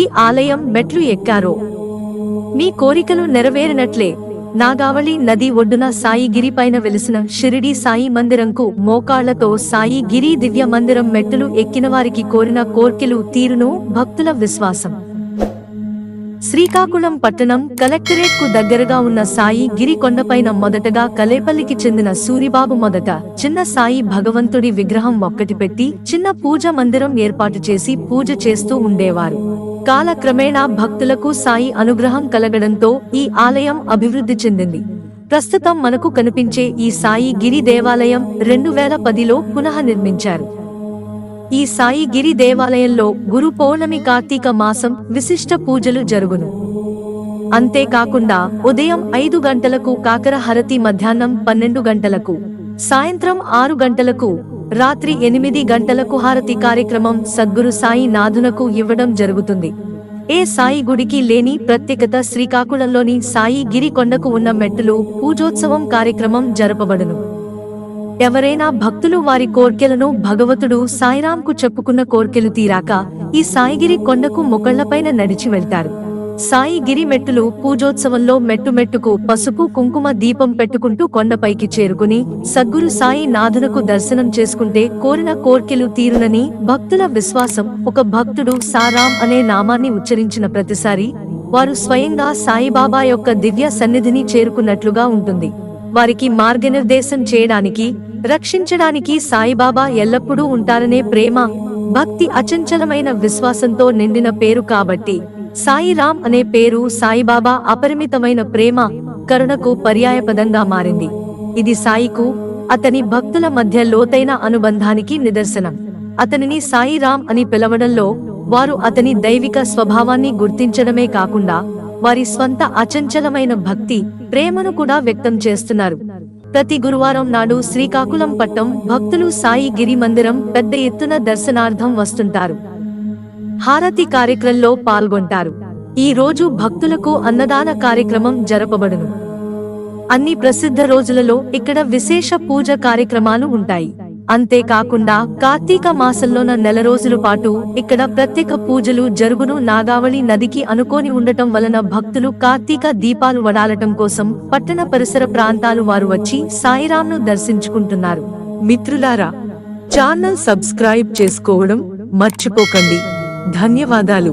ఈ ఆలయం మెట్లు ఎక్కారో. మీ కోరికలు నెరవేరినట్లే. నాగావళి నది ఒడ్డున సాయి పైన వెలిసిన షిరిడి సాయి మందిరంకు మోకాళ్ళతో సాయి గిరి దివ్య మందిరం మెట్టులు ఎక్కిన వారికి కోరిన కోర్కెలు తీరును భక్తుల విశ్వాసం. శ్రీకాకుళం పట్టణం కలెక్టరేట్కు దగ్గరగా ఉన్న సాయి గిరి కొండపైన మొదటగా కలేపల్లికి చెందిన సూరిబాబు మొదట చిన్న సాయి భగవంతుడి విగ్రహం ఒక్కటి పెట్టి చిన్న పూజ మందిరం ఏర్పాటు చేసి పూజ చేస్తూ ఉండేవారు. కాలక్రమేణా భక్తులకు సాయి అనుగ్రహం కలగడంతో ఈ ఆలయం అభివృద్ధి చెందింది. ప్రస్తుతం మనకు కనిపించే ఈ సాయి గిరి దేవాలయం రెండు వేల పదిలో పునః నిర్మించారు. ఈ సాయి గిరి దేవాలయంలో గురు పౌర్ణమి కార్తీక మాసం విశిష్ట పూజలు జరుగును. అంతేకాకుండా ఉదయం ఐదు గంటలకు కాకర హరతి మధ్యాహ్నం పన్నెండు గంటలకు సాయంత్రం ఆరు గంటలకు రాత్రి ఎనిమిది గంటలకు హారతి కార్యక్రమం సద్గురు సాయి నాథునకు ఇవ్వడం జరుగుతుంది. ఏ సాయి గుడికి లేని ప్రత్యేకత శ్రీకాకుళంలోని సాయి గిరికొండకు ఉన్న మెట్టులు పూజోత్సవం కార్యక్రమం జరపబడును. ఎవరైనా భక్తులు వారి కోర్కెలను భగవతుడు సాయిరాంకు చెప్పుకున్న కోర్కెలు తీరాక ఈ సాయిగిరి కొండకు మొకళ్ళపైన నడిచి వెళ్తారు. సాయిగిరి మెట్టులు పూజోత్సవంలో మెట్టు మెట్టుకు పసుపు కుంకుమ దీపం పెట్టుకుంటూ కొండపైకి చేరుకుని సద్గురు సాయి నాథునకు దర్శనం చేసుకుంటే కోరిన కోర్కెలు తీరునని భక్తుల విశ్వాసం. ఒక భక్తుడు సారాం అనే నామాన్ని ఉచ్చరించిన ప్రతిసారి వారు స్వయంగా సాయిబాబా యొక్క దివ్య సన్నిధిని చేరుకున్నట్లుగా ఉంటుంది. వారికి మార్గనిర్దేశం చేయడానికి రక్షించడానికి సాయిబాబా ఎల్లప్పుడూ ఉంటారనే ప్రేమ భక్తి అచంచలమైన విశ్వాసంతో నిండిన పేరు కాబట్టి సాయిరాం అనే పేరు సాయిబాబా అపరిమితమైన ప్రేమ కరుణకు పర్యాయపదంగా మారింది. ఇది సాయికు అతని భక్తుల మధ్య లోతైన అనుబంధానికి నిదర్శనం. అతనిని సాయిరాం అని పిలవడంలో వారు అతని దైవిక స్వభావాన్ని గుర్తించడమే కాకుండా వారి స్వంత అచంచలమైన భక్తి ప్రేమను కూడా వ్యక్తం చేస్తున్నారు. ప్రతి గురువారం నాడు శ్రీకాకుళం పట్టం భక్తులు సాయి గిరి మందిరం పెద్ద ఎత్తున దర్శనార్థం వస్తుంటారు. హారతి కార్యక్రమంలో పాల్గొంటారు. ఈ రోజు భక్తులకు అన్నదాన కార్యక్రమం జరపబడును. అన్ని ప్రసిద్ధ రోజులలో ఇక్కడ విశేష పూజ కార్యక్రమాలు ఉంటాయి. అంతేకాకుండా కార్తీక మాసంలోన నెల రోజుల పాటు ఇక్కడ ప్రత్యేక పూజలు జరుగును. నాగావళి నదికి అనుకోని ఉండటం వలన భక్తులు కార్తీక దీపాలు వడాలటం కోసం పట్టణ పరిసర ప్రాంతాలు వారు వచ్చి సాయిరాంను దర్శించుకుంటున్నారు. మిత్రులారా ఛానల్ సబ్స్క్రైబ్ చేసుకోవడం మర్చిపోకండి. ధన్యవాదాలు.